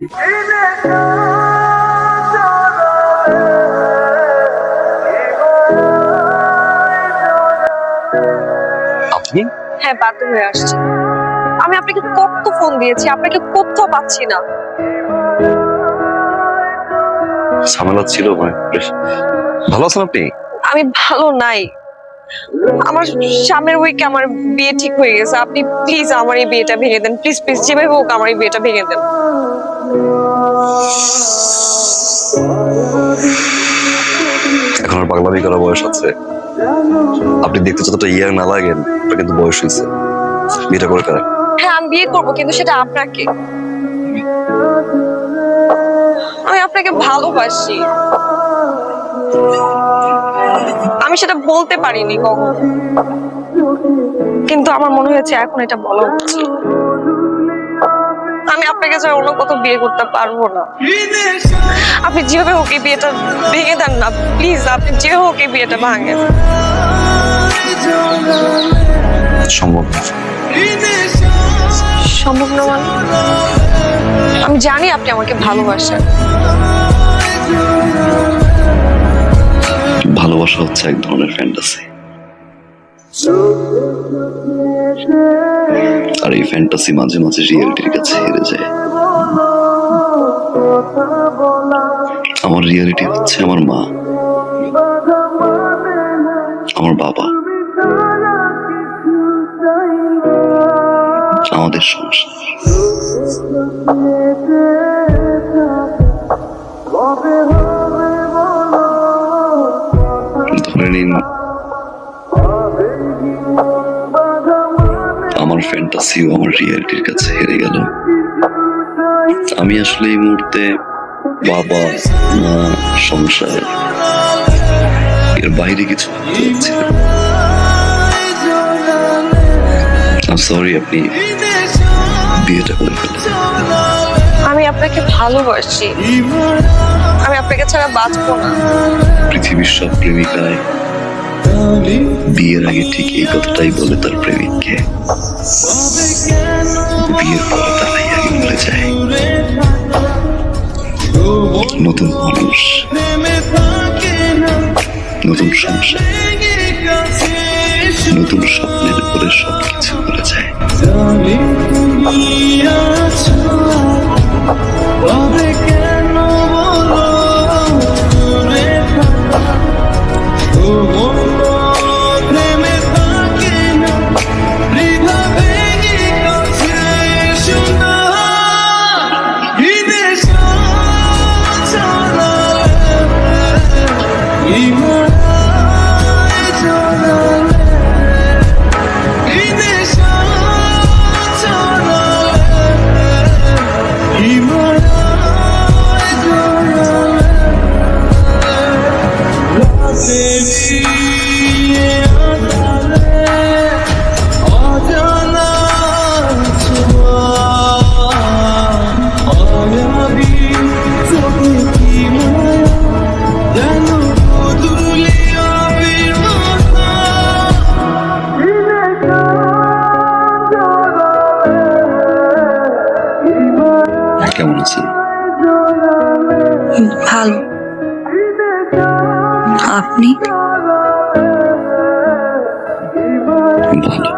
আপনি? হ্যাঁ বাধ্য হয়ে আসছে। আমি আপনাকে কত ফোন দিয়েছি আপনাকে কোথাও পাচ্ছি না। ঝামেলা ছিল মানে বেশ। ভালো আছেন আপনি? আমি ভালো নাই। আমার সামনের উইকে আমার বিয়ে ঠিক হয়ে গেছে? আপনি প্লিজ আমার এই বিয়েটা ভেঙে দেন। প্লিজ প্লিজ যেভাবে হোক আমার এই বিয়েটা ভেঙে দেন। এখন আর পাগলামি করার বয়স আছে। আপনি দেখতে যতটা ইয়ার না লাগেন, ওটা কিন্তু বয়স হয়েছে। বিয়েটা করে ফেলেন। হ্যাঁ আমি বিয়ে করব, কিন্তু সেটা আপনাকে। আমি আপনাকে ভালোবাসি। আমি সেটা বলতে পারিনি কখনো। কিন্তু আমার মনে হয়েছে এখন এটা বলা উচিত। আপনাকে ছাড়া অন্য কোথাও বিয়ে করতে পারব না। আপনি যেভাবে হোক এই বিয়েটা ভেঙে দেন না প্লিজ আপনি যে হোক এই বিয়েটা ভাঙেন। সম্ভব না। সম্ভব না মানে? আমি জানি আপনি আমাকে ভালোবাসেন। ভালোবাসা হচ্ছে এক ধরনের ফ্যান্টাসি আর এই ফ্যান্টাসি মাঝে মাঝে রিয়েলিটির কাছে হেরে যায়। আমার রিয়েলিটি হচ্ছে আমার মা। আমার বাবা। আমাদের সংসার। ধরে নিন আমার ফ্যান্টাসিও আমার রিয়েলিটির কাছে হেরে গেল। আমি আসলে এই মুহূর্তে বাবা মা সংসার এর বাইরে কিছু সরি আপনি বিয়েটা করে ফেলেন আমি আপনাকে ভালোবাসি। আমি আপনাকে ছাড়া বাঁচবো না। পৃথিবীর সব প্রেমিকায় বিয়ের আগে ঠিক এই কথাটাই বলে তার প্রেমিককে। বিয়ের পরে তারাই আগে মরে যায়? নতুন মানুষ। নতুন সংসার। নতুন স্বপ্নের উপরে সবকিছু করে যায়। কেমন আছেন ভালো। আপনি? ভালো।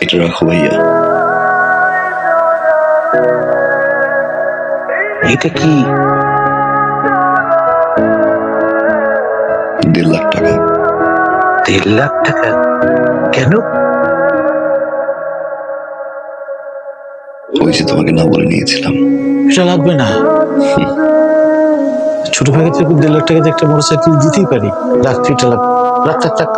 এটা রাখো ভাইয়া। এটা কি? দেড় লাখ টাকা। দেড় লাখ টাকা কেন? ওই যে তোমাকে না বলে নিয়েছিলাম। এটা লাগবে না। ছোট ভাইকে থেকে দেড় লাখ টাকাতে একটা মোটর সাইকেল দিতেই পারি। লাখ লাখ লাখ লাখ।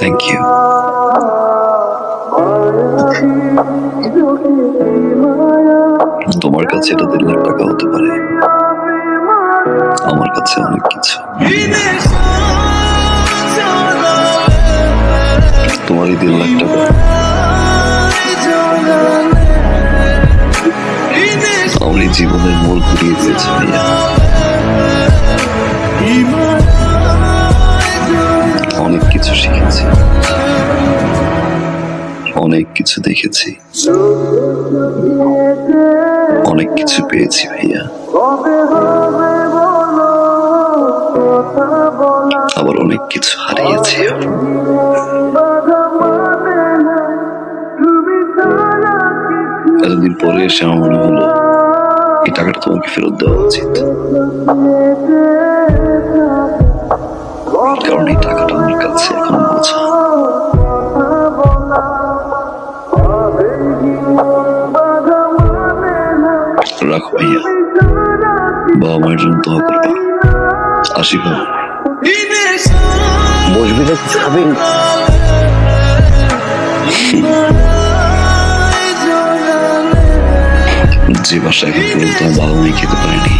Thank you. তোমার কাছে এটা দেড় টাকা হতে পারে। আমার কাছে অনেক কিছু। তোমার এই টাকা আমার জীবনের মোড় ঘুরিয়ে দিয়েছে অনেক কিছু শিখেছি। অনেক কিছু দেখেছি। অনেক কিছু পেয়েছি ভাইয়া। আবার অনেক কিছু হারিয়েছি। এতদিন পরে এসে আমার মনে হলো, এই টাকাটা তোমাকে ফেরত দেওয়া উচিত। ভাইয়া। বাবা মায়ের জন্য দোয়া করবা। আসি বাবা বসবি না কিছু খাবি। যে বাসা এখন পর্যন্ত বাবা মাই খেতে পারেনি।